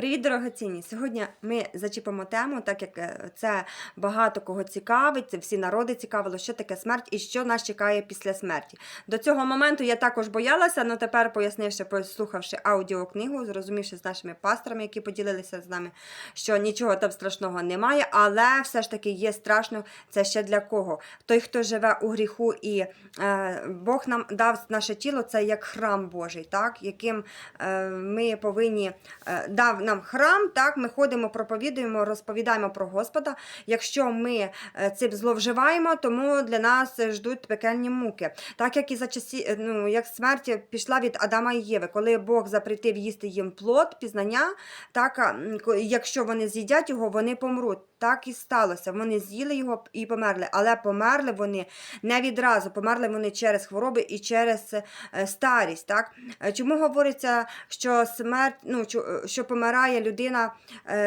Привіт, дорогоцінні! Сьогодні ми зачіпимо тему, так як е, це багато кого цікавить, всі народи цікавило, що таке смерть і що нас чекає після смерті. До цього моменту я також боялася, але тепер, пояснивши, послухавши аудіокнигу, зрозумівши з нашими пасторами, які поділилися з нами, що нічого там страшного немає, але все ж таки є страшно це ще для кого? Той, хто живе у гріху, і е, Бог нам дав наше тіло, це як храм Божий, так? яким е, ми повинні е, дав нам храм, так ми ходимо, проповідуємо, розповідаємо про Господа. Якщо ми е, цим зловживаємо, тому для нас ждуть пекельні муки. Так як і за часі, е, ну як смерть пішла від Адама і Єви, коли Бог запретив їсти їм плод, пізнання, так якщо вони з'їдять його, вони помруть. Так і сталося. Вони з'їли його і померли, але померли вони не відразу, померли вони через хвороби і через е, старість. Так? Е, Чому говориться, що смерть, ну, е, що помирає людина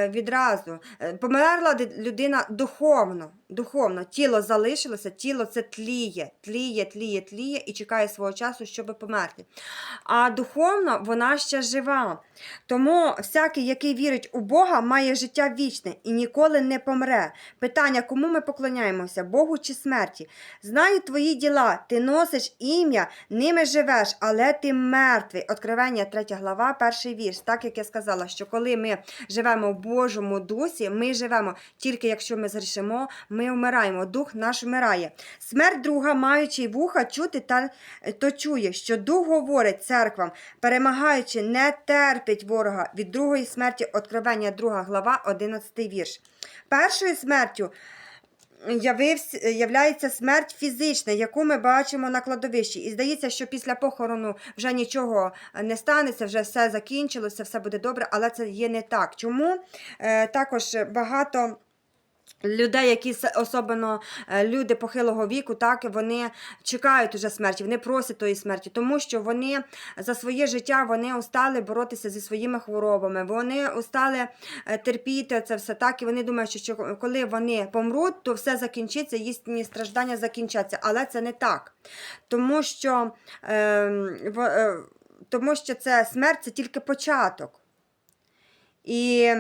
відразу? Померла людина духовно, духовно. Тіло залишилося, тіло це тліє, тліє, тліє, тліє і чекає свого часу, щоб померти. А духовно вона ще жива. Тому всякий, який вірить у Бога, має життя вічне і ніколи не помре. Питання, кому ми поклоняємося, Богу чи смерті? Знаю твої діла, ти носиш ім'я, ними живеш, але ти мертвий. Откровення 3 глава, перший вірш. Так як я сказала, що коли ми живемо в Божому дусі, ми живемо тільки якщо ми зрішимо, ми вмираємо. Дух наш вмирає. Смерть друга, маючи вуха, чути та то чує, що дух говорить церквам, перемагаючи, не терпить ворога від другої смерті, Откровення 2 глава, 11 вірш. Першою смертю явився, являється смерть фізична, яку ми бачимо на кладовищі. І здається, що після похорону вже нічого не станеться, вже все закінчилося, все буде добре, але це є не так. Чому е, також багато. Людей, які особливо е, люди похилого віку, так вони чекають уже смерті, вони просять тої смерті, тому що вони за своє життя вони устали боротися зі своїми хворобами, вони устали е, терпіти це все так, і вони думають, що, коли вони помруть, то все закінчиться, їхні страждання закінчаться. Але це не так. Тому що, е, е, тому що це смерть це тільки початок. І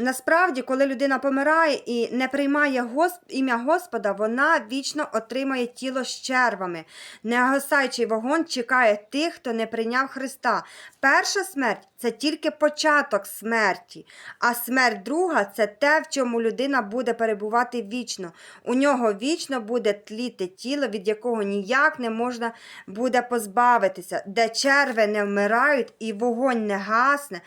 Насправді, коли людина помирає і не приймає Гос- ім'я Господа, вона вічно отримає тіло з червами. Негасаючий вогонь чекає тих, хто не прийняв Христа. Перша смерть це тільки початок смерті, а смерть друга це те, в чому людина буде перебувати вічно. У нього вічно буде тліти тіло, від якого ніяк не можна буде позбавитися, де черви не вмирають і вогонь не гасне,